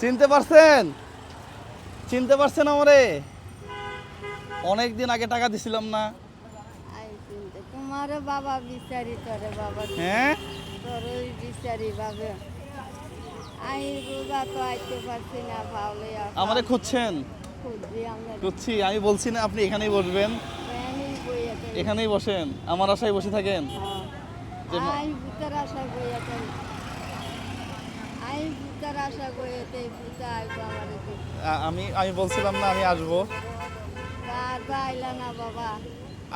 চিনতে পারছেন? চিনতে পারছেন আমারে? অনেক দিন আগে টাকা দিছিলাম না। তোমার বাবা বিচারি তোরে বাবা হ্যাঁ? তোর ওই বিচারি বাবে। আই রোজা তো আইতে পারছি না পাওলে আমারে খুঁজছেন? খুঁজছি আমি বলছি না আপনি এখানেই বসবেন। এখানেই বসেন আমার আশায় বসে থাকেন। যে মা- আই আমি আমি বলছিলাম না আমি আসব।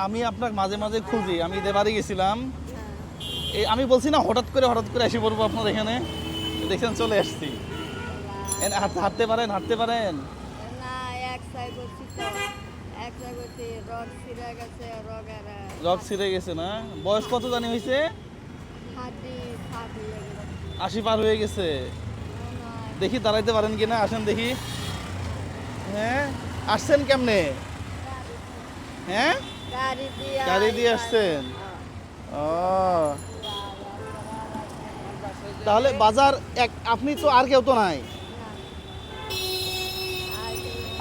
আমি আপনার মাঝে মাঝে খুঁজি আমি ঈদে বাড়ি গেছিলাম। হ্যাঁ। এই আমি বলছি না হঠাৎ করে হঠাৎ করে এসে পড়ব আপনার এখানে। দেখছেন চলে আসছি। হাঁটতে পারেন হাঁটতে পারেন। রক ছিঁড়ে গেছে না? বয়স কত জানি হয়েছে আশি পার হয়ে গেছে। দেখি দাঁড়াইতে পারেন কিনা আসেন দেখি। হ্যাঁ আসছেন কেমনে? হ্যাঁ? গাড়ি দিয়ে আসছেন। ও। তাহলে বাজার এক আপনি তো আর কেউ তো নাই?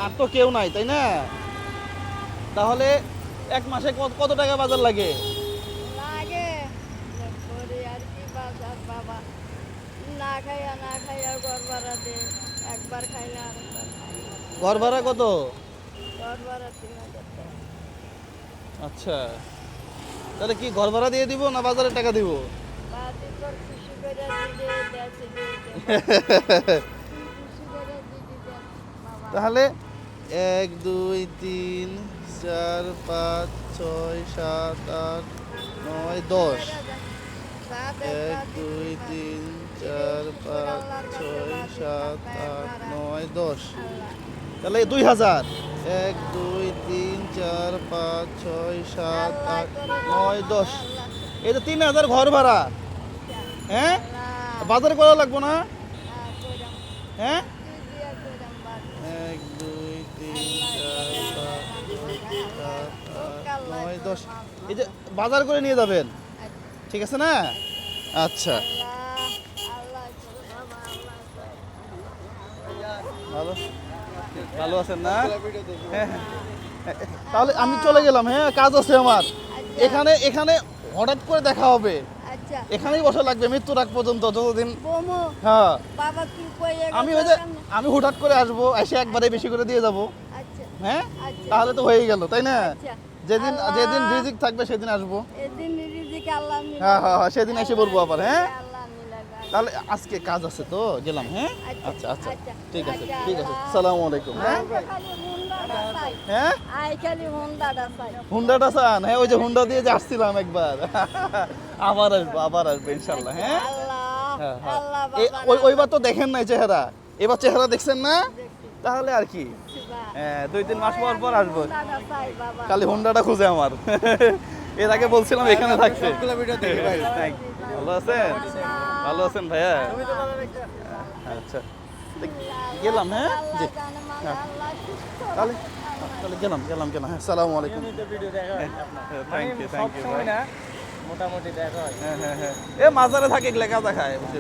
আর তো কেউ নাই তাই না? তাহলে এক মাসে কত টাকা বাজার লাগে করি আর কি বাজার বাবা না খাইয়া না খাইয়া ঘর ভাড়া দে একবার খাইলে আরেকবার ঘর ভাড়া কত? ঘর ভাড়া তিন হাজার টাকা। আচ্ছা। তাহলে কি ঘর ভাড়া দিয়ে দিব না বাজারে টাকা দিব? তাহলে এক দুই তিন চার পাঁচ ছয় সাত আট নয় দশ। এক দুই তিন সাত, আট, নয়, দশ। তাহলে দুই হাজার। এক, দুই, তিন, চার, পাঁচ, ছয়, সাত, আট, নয়, দশ। এই তো তিন হাজার ঘর ভাড়া। হ্যাঁ? বাজার করা লাগবো না? হ্যাঁ? এক, দুই, তিন, চার, পাঁচ সাত, আট, নয়, দশ। এই যে বাজার করে নিয়ে যাবেন। ঠিক আছে না? আচ্ছা। ভালো? ভালো আছেন না। তাহলে আমি চলে গেলাম হ্যাঁ কাজ আছে আমার। এখানে এখানে হঠাৎ করে দেখা হবে। আচ্ছা। এখানেই বসা লাগবে মৃত্যু রাখ পর্যন্ত যতদিন হ্যাঁ। আমি ওই যে আমি হঠাৎ করে আসব এসে একবারে বেশি করে দিয়ে যাব। আচ্ছা। হ্যাঁ? আচ্ছা। তাহলে তো হয়ে গেল তাই না? আচ্ছা। যেদিন যেদিন রিজিক থাকবে সেদিন আসব। হ্যাঁ হ্যাঁ হ্যাঁ সেদিন এসে বলব আবার হ্যাঁ? তাহলে আজকে কাজ আছে তো গেলাম হ্যাঁ? আচ্ছা আচ্ছা আচ্ছা, ঠিক আছে আচ্ছা, ঠিক আছে। সালাম আলাইকুম। হ্যাঁ? হুন্ডাটা হ্যাঁ হুন্ডাটা চান হ্যাঁ ওই যে হুন্ডা দিয়ে যে আসছিলাম একবার। আবার আসব আবার আসব ইনশাল্লাহ হ্যাঁ? হ্যাঁ হ্যাঁ। আল্লাহ এ- বাবা ওই ওইবার তো দেখেন নাই চেহারা। এবার চেহারা দেখছেন না? তাহলে আর কি? হ্যাঁ দুই তিন মাস পর পর আসব। খালি হুন্ডাটা খুঁজে আমার। এর আগে বলছিলাম এখানে Thank ভালো আছেন? ভালো আছেন ভাইয়া? আচ্ছা। গেলাম হ্যাঁ? জি। হ্যাঁ। তাহলে তাহলে গেলাম গেলাম গেলাম। হ্যাঁ সালামু আলাইকুম। থ্যাংক ইউ থ্যাংক ইউ মোটামুটি দেখা হয়। হ্যাঁ হ্যাঁ হ্যাঁ। এ মাজারে থাকে লেখা দেখায় বুঝতে